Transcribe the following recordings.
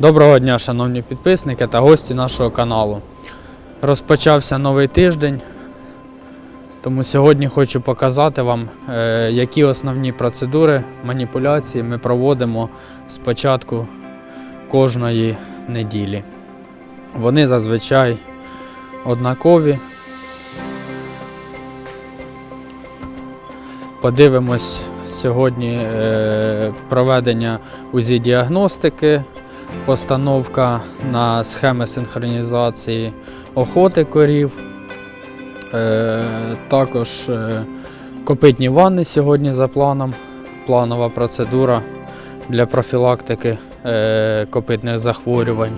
Доброго дня, шановні підписники та гості нашого каналу. Розпочався новий тиждень, тому сьогодні хочу показати вам, е, які основні процедури маніпуляції ми проводимо з початку кожної неділі. Вони зазвичай однакові. Подивимось сьогодні е, проведення УЗІ-діагностики, постановка на схеми синхронізації охоти корів. Е, також е, копитні ванни сьогодні за планом. Планова процедура для профілактики е, копитних захворювань.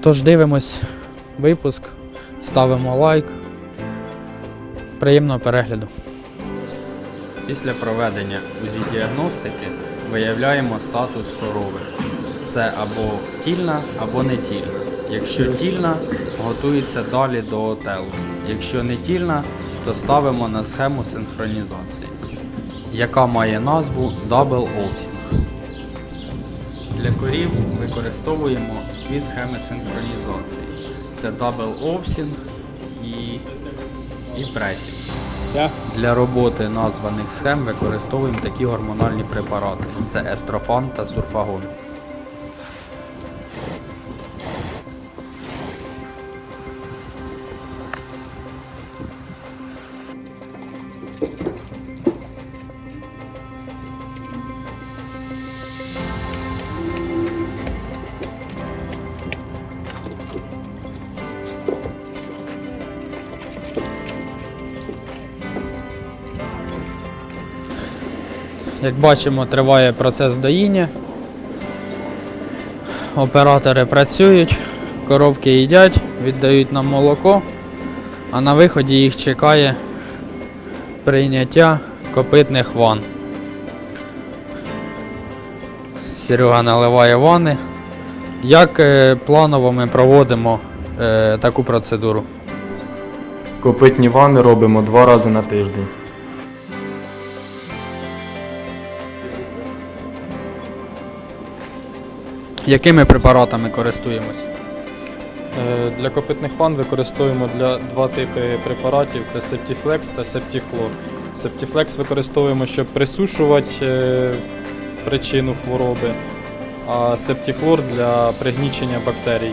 Тож дивимось випуск, ставимо лайк. Приємного перегляду. Після проведення УЗІ-діагностики виявляємо статус корови. Це або тільна, або не тільна. Якщо тільна, готується далі до отелу. Якщо не тільна, то ставимо на схему синхронізації, яка має назву Double Offsync. Для корів використовуємо дві схеми синхронізації. Це Double Offsync і, і Pressing. Для роботи названих схем використовуємо такі гормональні препарати. Це естрофан та сурфагон. Як бачимо, триває процес доїння. Оператори працюють, коровки їдять, віддають нам молоко, а на виході їх чекає прийняття копитних ван. Серега наливає вани. Як е, планово ми проводимо е, таку процедуру? Копитні ванни робимо два рази на тиждень. Якими препаратами користуємось? Е, Для копитних ван використовуємо для два типи препаратів: це Септіфлекс та Септіхлор. Септіфлекс використовуємо, щоб присушувати е, причину хвороби, а септіхлор для пригнічення бактерій.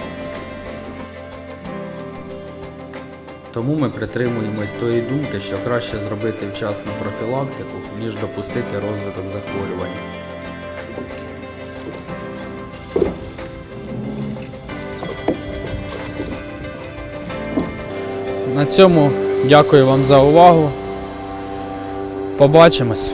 Тому ми притримуємось тої думки, що краще зробити вчасну профілактику, ніж допустити розвиток захворювання. На цьому дякую вам за увагу. Побачимось.